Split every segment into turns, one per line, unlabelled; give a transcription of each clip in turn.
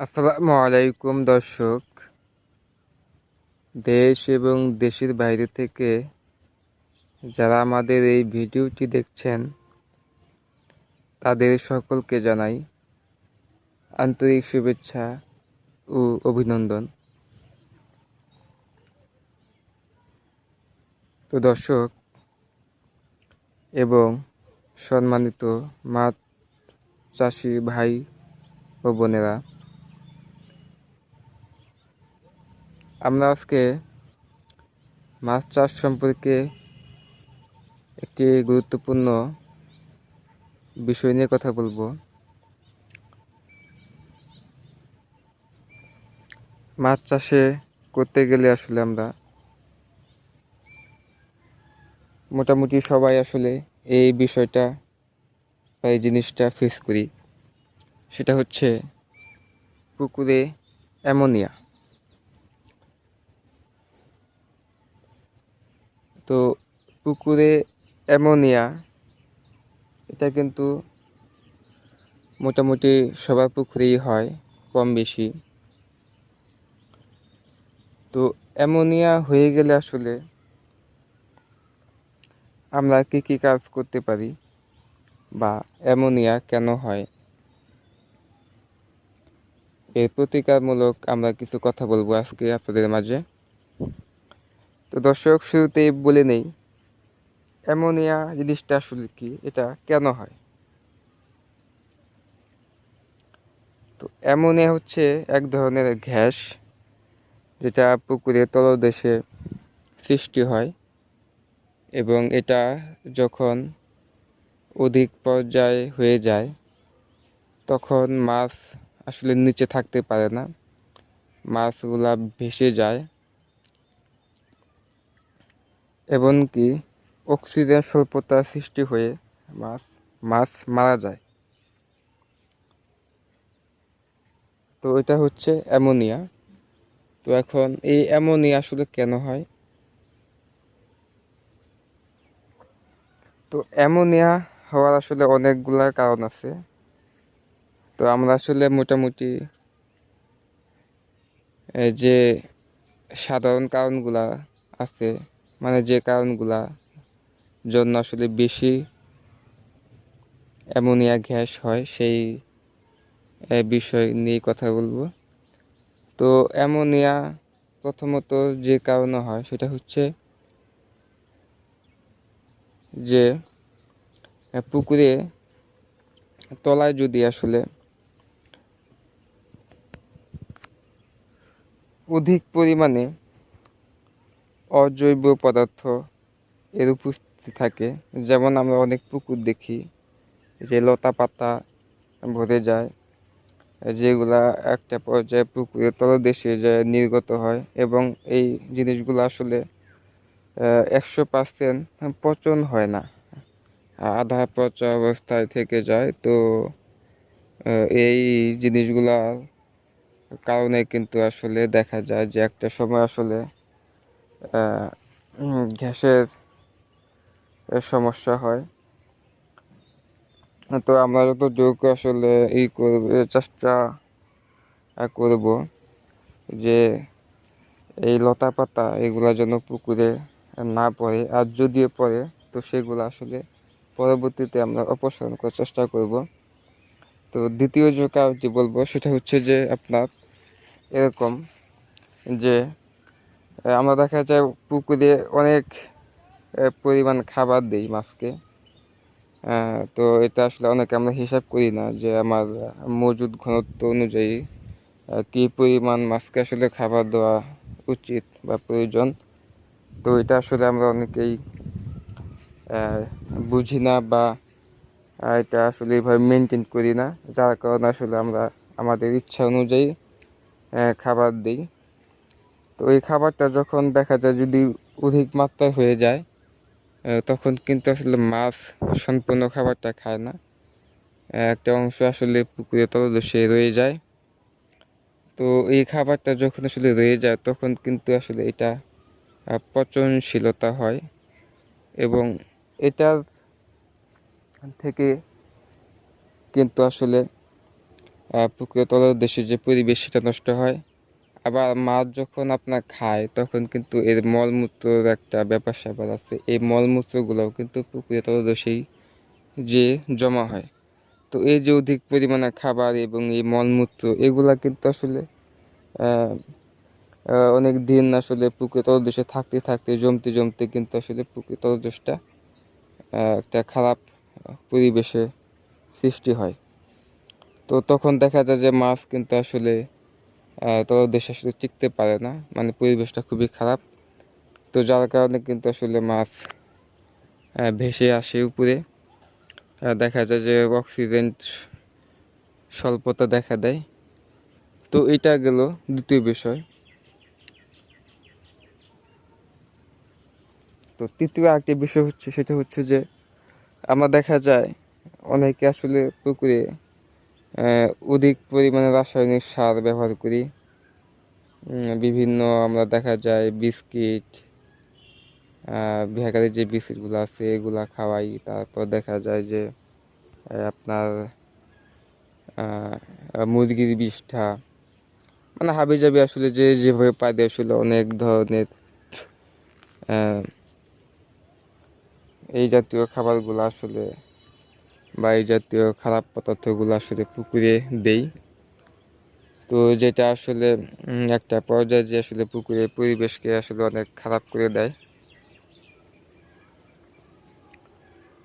আসসালামু আলাইকুম, দর্শক। দেশ এবং দেশের বাইরে থেকে যারা আমাদের এই ভিডিওটি দেখছেন, তাদের সকলকে জানাই আন্তরিক শুভেচ্ছা ও অভিনন্দন। তো দর্শক, এবং সম্মানিত মাছ চাষি ভাই ও বোনেরা আমরা আজকে মাছ চাষ সম্পর্কে একটি গুরুত্বপূর্ণ বিষয় নিয়ে কথা বলব। মাছ চাষে করতে গেলে আসলে আমরা মোটামুটি সবাই আসলে এই বিষয়টা বা এই জিনিসটা ফেস করি। সেটা হচ্ছে পুকুরে অ্যামোনিয়া। তো পুকুরে অ্যামোনিয়া, এটা কিন্তু মোটামুটি সবার পুকুরেই হয়, কম বেশি। তো অ্যামোনিয়া হয়ে গেলে আসলে আমরা কী কী কাজ করতে পারি বা অ্যামোনিয়া কেন হয়? এর প্রতিকারমূলক আমরা কিছু কথা বলব আজকে আপনাদের মাঝে। তো দর্শক শুরুতে বলে নেই, অ্যামোনিয়া জিনিসটা আসলে কি? এটা কেন হয়? তো অ্যামোনিয়া হচ্ছে এক ধরনের গ্যাস যেটা পুকুরের তলদেশে সৃষ্টি হয় এবং এটা যখন অধিক পর্যায়ে হয়ে যায়, তখন মাছ আসলে নিচে থাকতে পারে না। মাছগুলা ভেসে যায়। এমনকি অক্সিজেন স্বল্পতা সৃষ্টি হয়ে মাছ মাছ মারা যায়। তো এটা হচ্ছে অ্যামোনিয়া। তো এখন এই অ্যামোনিয়া আসলে কেন হয়? তো অ্যামোনিয়া হওয়ার আসলে অনেকগুলা কারণ আছে। তো আমরা আসলে মোটামুটি যে সাধারণ কারণগুলা আছে মানে যে কারণগুলা, জন্য আসলে বেশি অ্যামোনিয়া গ্যাস হয় সেই বিষয় নিয়ে কথা বলব। তো অ্যামোনিয়া প্রথমত যে কারণে হয় সেটা হচ্ছে যে পুকুরে তলায় যদি আসলে অধিক পরিমাণে অজৈব পদার্থ এর উপস্থিতি থাকে। যেমন আমরা অনেক পুকুর দেখি, যে লতা পাতা ভরে যায়, যেগুলা একটা পর্যায়ে পুকুরের তলদেশে যায় নির্গত হয় এবং এই জিনিসগুলো আসলে একশো পার্সেন্ট পচন হয় না। আধা পচা অবস্থায় থেকে যায়। তো এই জিনিসগুলা কারণে কিন্তু আসলে দেখা যায় যে একটা সময় আসলে গ্যাসের সমস্যা হয়। তো আমরা যত যোগ আসলে ই করবে, চেষ্টা করব যে এই লতা পাতা এগুলা যেন পুকুরে না পড়ে, আর যদিও পড়ে, তো সেগুলো আসলে পরবর্তীতে আমরা অপসারণ করার চেষ্টা করব। তো দ্বিতীয় যে বলব, সেটা হচ্ছে যে আপনার এরকম যে আমরা দেখা যায় পুকুরে অনেক পরিমাণ খাবার দিই মাছকে। তো এটা আসলে অনেকে আমরা হিসাব করি না যে আমার মজুদ ঘনত্ব অনুযায়ী কী পরিমাণ মাছকে আসলে খাবার দেওয়া উচিত বা প্রয়োজন। তো এটা আসলে আমরা অনেকেই বুঝি না বা এটা আসলে এইভাবে মেনটেন করি না। যার কারণে আসলে আমরা আমাদের ইচ্ছা অনুযায়ী খাবার দিই। তো এই খাবারটা যখন দেখা যায় যদি অধিক মাত্রায় হয়ে যায় তখন কিন্তু আসলে মাছ সম্পূর্ণ খাবারটা খায় না। একটা অংশ আসলে পুকুরে তলদেশে রয়ে যায়। তো এই খাবারটা যখন আসলে রয়ে যায় তখন কিন্তু আসলে এটা পচনশীলতা হয় এবং এটার থেকে কিন্তু আসলে আহ, পুকুরের তলদেশে যে পরিবেশ সেটা নষ্ট হয়। আবার মাছ যখন আপনার খায়, তখন কিন্তু এর মলমূত্রর একটা ব্যাপার স্যাপার আছে। এই মলমূত্রগুলোও কিন্তু পুকুরের তলদেশেই যে জমা হয়। তো এই যে অধিক পরিমাণে খাবার এবং এই মলমূত্র, এগুলা কিন্তু আসলে অনেক দিন আসলে পুকুরের তলদেশে থাকতে থাকতে, জমতে জমতে কিন্তু আসলে পুকুরের তলদেশটা একটা খারাপ পরিবেশে সৃষ্টি হয়। তো তখন দেখা যায় যে মাছ কিন্তু আসলে আহ, তলদেশে আসলে টিকতে পারে না। মানে পরিবেশটা খুবই খারাপ। তো যার কারণে কিন্তু আসলে মাছ ভেসে আসে উপরে। দেখা যায় যে অক্সিজেন স্বল্পতা দেখা দেয়। তো এটা গেল দ্বিতীয় বিষয়। তো তৃতীয় আরেকটি বিষয় হচ্ছে সেটা হচ্ছে যে আমরা দেখা যায় অনেকে আসলে পুকুরে অধিক পরিমাণে রাসায়নিক সার ব্যবহার করি। বিভিন্ন আমরা দেখা যায় বিস্কিট বেকারি যে বিস্কিটগুলো আছে এগুলা খাওয়াই। তারপর দেখা যায় যে আপনার মুরগির বিষ্ঠা মানে হাবি জাবি আসলে যে যেভাবে পাই আসলে অনেক ধরনের এই জাতীয় খাবারগুলো আসলে বা এই জাতীয় খারাপ পদার্থগুলো আসলে পুকুরে দেই। তো যেটা আসলে একটা পর্যায়ে যে আসলে পুকুরের পরিবেশকে আসলে অনেক খারাপ করে দেয়।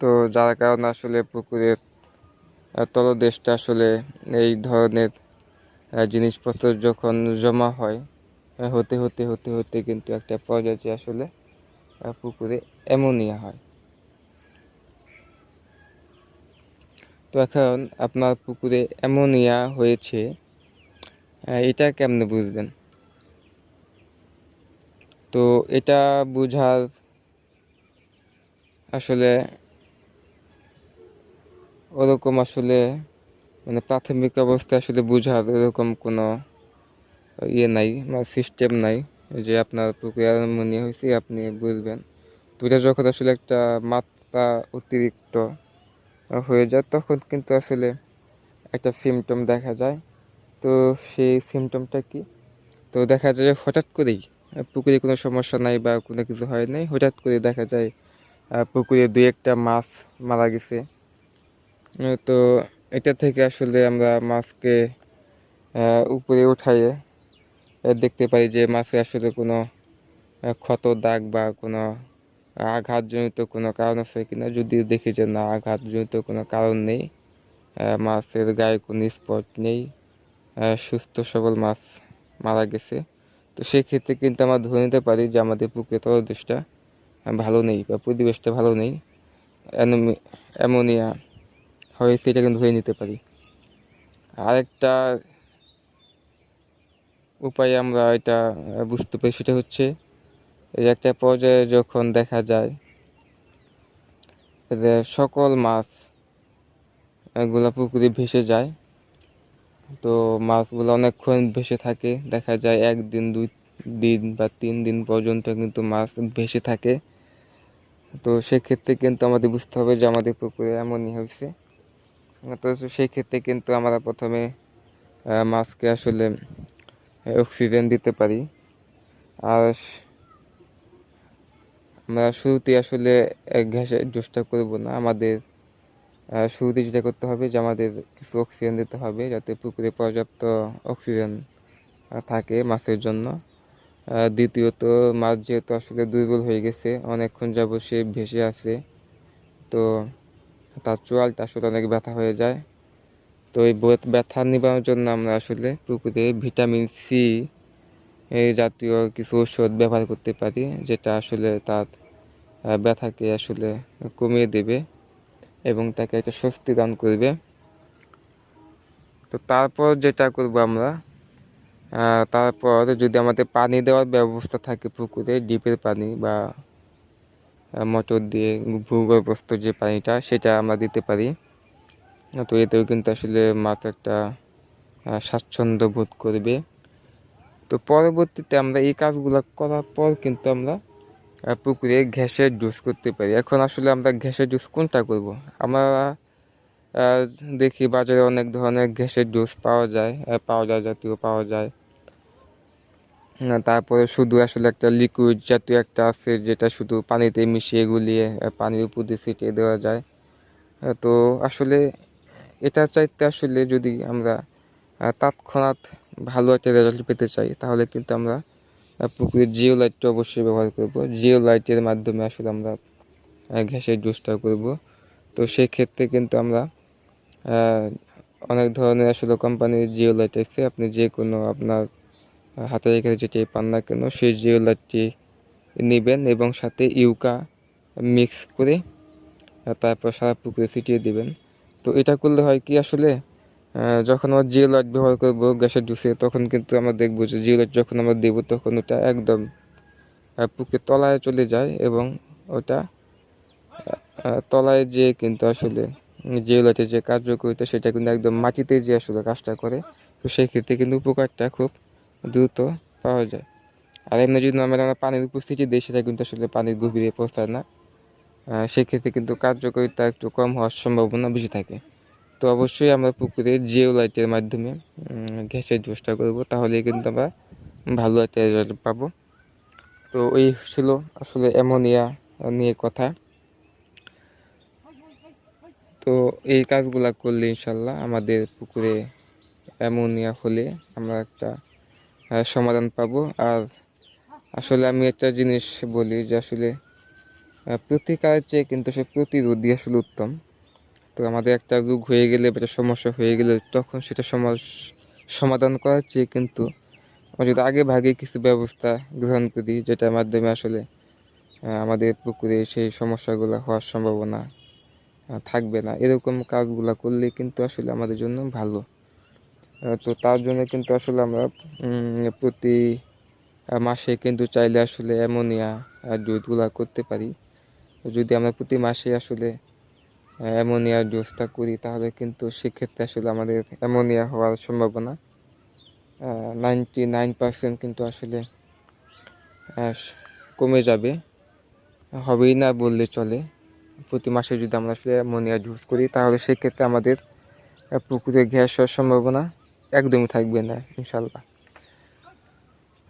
তো যার কারণে আসলে পুকুরের তলদেশটা আসলে এই ধরনের জিনিসপত্র যখন জমা হয়, হতে হতে হতে হতে কিন্তু একটা পর্যায়ে আসলে পুকুরে অ্যামোনিয়া হয়। তো এখন আপনার পুকুরে অ্যামোনিয়া হয়েছে এটা কেমনে বুঝবেন? তো এটা বুঝার আসলে ওরকম আসলে মানে প্রাথমিক অবস্থায় আসলে বুঝার এরকম কোনো ইয়ে নাই বা সিস্টেম নাই যে আপনার পুকুরে অ্যামোনিয়া হয়েছে, আপনি বুঝবেন। তো এটা যখন আসলে একটা মাত্রা অতিরিক্ত হয়ে যায়, তখন কিন্তু আসলে একটা সিমটম দেখা যায়। তো সেই সিমটমটা কি? তো দেখা যায় হঠাৎ করেই পুকুরে কোনো সমস্যা নাই বা কোনো কিছু হয় নাই, হঠাৎ করে দেখা যায় পুকুরে দুই একটা মাছ মারা গেছে। তো এটা থেকে আসলে আমরা মাছকে উপরে উঠাইয়ে দেখতে পাই যে মাছে আসলে কোনো ক্ষত, দাগ বা কোনো আঘাতজনিত কোনো কারণ আছে কিনা যদি দেখি যে না, আঘাতজনিত কোনো কারণ নেই। মাছের গায়ে কোনো স্পট নেই। সুস্থ সবল মাছ মারা গেছে। তো সেক্ষেত্রে কিন্তু আমরা ধরে নিতে পারি যে আমাদের পুকুরের তলদেশটা ভালো নেই বা পরিবেশটা ভালো নেই। অ্যামোনিয়া হয়েছে এটা কিন্তু ধরে নিতে পারি। আরেকটা উপায়ে আমরা এটা বুঝতে পারি সেটা হচ্ছে এই একটা পর্যায়ে যখন দেখা যায় যে সকল মাছ এগুলা পুকুরে ভেসে যায়, তো মাছগুলো অনেকক্ষণ ভেসে থাকে। দেখা যায় একদিন, দুই দিন বা তিন দিন পর্যন্ত কিন্তু মাছ ভেসে থাকে। তো সেক্ষেত্রে কিন্তু আমাদের বুঝতে হবে যে আমাদের পুকুরে এমনই হয়েছে। তো সেই ক্ষেত্রে কিন্তু আমরা প্রথমে মাছকে আসলে অক্সিজেন দিতে পারি। আর আমরা শুরুতে আসলে এক ঘেঁষে জোসটা করব না। আমাদের শুরুতে যেটা করতে হবে যে আমাদের কিছু অক্সিজেন দিতে হবে যাতে পুকুরে পর্যাপ্ত অক্সিজেন থাকে মাছের জন্য। দ্বিতীয়ত, মাছ যেহেতু আসলে দুর্বল হয়ে গেছে, অনেকক্ষণ যাব সে ভেসে আছে তো তার চোয়ালটা আসলে অনেক ব্যথা হয়ে যায়। তো এই ব্যথা নিবারণের জন্য আমরা আসলে পুকুরে ভিটামিন সি এই জাতীয় কিছু ওষুধ ব্যবহার করতে পারি, যেটা আসলে তার ব্যথাকে আসলে কমিয়ে দেবে এবং তাকে একটা স্বস্তি দান করবে। তো তারপর যেটা করব আমরা তারপর যদি আমাদের পানি দেওয়ার ব্যবস্থা থাকে পুকুরে, ডিপের পানি বা মোটর দিয়ে ভূগর্ভস্থ যে পানিটা, সেটা আমরা দিতে পারি। তো এতেও কিন্তু আসলে মাছ একটা স্বাচ্ছন্দ্য বোধ করবে। তো পরবর্তীতে আমরা এই কাজগুলো করার পর কিন্তু আমরা পুকুরে ঘ্যাসের জুস করতে পারি। এখন আসলে আমরা ঘ্যাসের জুস কোনটা করব? আমরা দেখি বাজারে অনেক ধরনের গ্যাসের জুস পাওয়া যায় পাউডার জাতীয় পাওয়া যায়। তারপরে শুধু আসলে একটা লিকুইড জাতীয় একটা আছে, যেটা শুধু পানিতে মিশিয়ে গুলিয়ে পানির উপর দিয়ে ছিটিয়ে দেওয়া যায়। তো আসলে এটা চাইতে আসলে যদি আমরা তৎক্ষণাৎ ভালো একটা রেজাল্ট পেতে চাই তাহলে কিন্তু আমরা পুকুরের জিও লাইটটা অবশ্যই ব্যবহার করব। জিও লাইটের মাধ্যমে আসলে আমরা আহ, গ্যাসের জুসটা করব। তো সেই ক্ষেত্রে কিন্তু আমরা অনেক ধরনের আসলে কোম্পানির জিও লাইট আছে। আপনি যে কোনো আপনার হাতে রেখে যেটাই পান না কেন সেই জিও লাইটটি নেবেন এবং সাথে ইউকা মিক্স করে তারপর সারা পুকুরে ছিটিয়ে দেবেন। তো এটা করলে হয় কি আসলে যখন আমরা জিও লাইট ব্যবহার করব, গ্যাসের জুসে, তখন কিন্তু আমরা দেখব যে জিও লাইট যখন আমরা দেবো, তখন ওটা একদম পুকুরের তলায় চলে যায় এবং ওটা তলায় যে কিন্তু আসলে জিও লাইটের যে কার্যকরিতা, সেটা কিন্তু একদম মাটিতে যে আসলে কাজটা করে, তো সেই ক্ষেত্রে কিন্তু উপকারটা খুব দ্রুত পাওয়া যায়। আর এমনি যদি আমরা আমরা পানির উপস্থিতি দিই, সেটা কিন্তু আসলে পানির গভীরে পৌঁছায় না। সেক্ষেত্রে কিন্তু কার্যকারিতা একটু কম হওয়ার সম্ভাবনা বেশি থাকে। তো অবশ্যই আমরা পুকুরে জিও লাইটের মাধ্যমে গ্যাসের জুসটা করব তাহলে কিন্তু আমরা ভালো একটা রেজাল্ট পাবো। তো এই ছিল আসলে অ্যামোনিয়া নিয়ে কথা। তো এই কাজগুলা করলে ইনশাল্লাহ আমাদের পুকুরে অ্যামোনিয়া হলে আমরা একটা সমাধান পাবো। আর আসলে আমি একটা জিনিস বলি যে আসলে প্রতিকারের চেয়ে কিন্তু সে প্রতিরোধই আসলে উত্তম। তো আমাদের একটা রোগ হয়ে গেলে বা সমস্যা হয়ে গেলে তখন সেটা সমাধান করার চেয়ে কিন্তু আমরা যদি আগে ভাগে কিছু ব্যবস্থা গ্রহণ করি, যেটার মাধ্যমে আসলে আমাদের পুকুরে সেই সমস্যাগুলো হওয়ার সম্ভাবনা থাকবে না। এরকম কাজগুলো করলে কিন্তু আসলে আমাদের জন্য ভালো। তো তার জন্য কিন্তু আসলে আমরা প্রতি মাসে কিন্তু চাইলে আসলে অ্যামোনিয়া ডোজগুলা করতে পারি। যদি আমরা প্রতি মাসে আসলে অ্যামোনিয়া ডোজটা করি, তাহলে কিন্তু সেক্ষেত্রে আসলে আমাদের অ্যামোনিয়া হওয়ার সম্ভাবনা নাইনটি নাইন পার্সেন্ট কিন্তু আসলে কমে যাবে। হবেই না বললে চলে। প্রতি মাসে যদি আমরা আসলে অ্যামোনিয়া ডোজ করি, তাহলে সেক্ষেত্রে আমাদের পুকুরে গ্যাস হওয়ার সম্ভাবনা একদমই থাকবে না ইনশাল্লাহ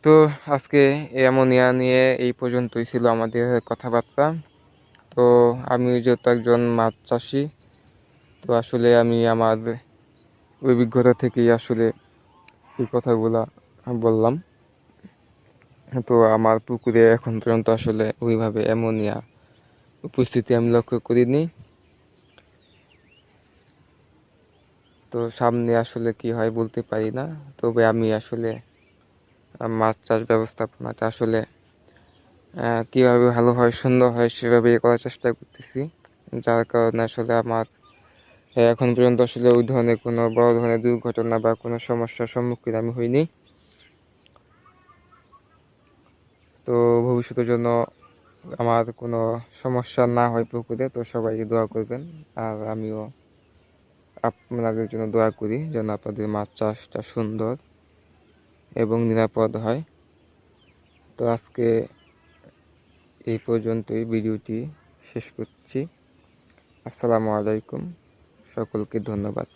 তো আজকে অ্যামোনিয়া নিয়ে এই পর্যন্তই ছিল আমাদের কথাবার্তা। তো আমি যেহেতু একজন মাছ চাষি, তো আসলে আমি আমার অভিজ্ঞতা থেকেই আসলে এই কথাগুলা বললাম। তো আমার পুকুরে এখন পর্যন্ত আসলে ওইভাবে অ্যামোনিয়া উপস্থিতি আমি লক্ষ্য করিনি। তো সামনে আসলে কি হয় বলতে পারি না, তবে আমি আসলে মাছ চাষ ব্যবস্থাপনাটা আসলে কীভাবে ভালো হয়, সুন্দর হয়, সেভাবে ইয়ে করার চেষ্টা করতেছি। যার কারণে আসলে আমার এখন পর্যন্ত আসলে ওই ধরনের কোনো বড় ধরনের দুর্ঘটনা বা কোনো সমস্যার সম্মুখীন আমি হইনি। তো ভবিষ্যতের জন্য আমার কোনো সমস্যা না হয় পুকুরে, তো সবাই দোয়া করবেন। আর আমিও আপনাদের জন্য দোয়া করি যেন আপনাদের মাছ চাষটা সুন্দর এবং নিরাপদ হয়। তো আজকে এই পর্যন্তই ভিডিওটি শেষ করছি। আসসালামু আলাইকুম। সকলকে ধন্যবাদ।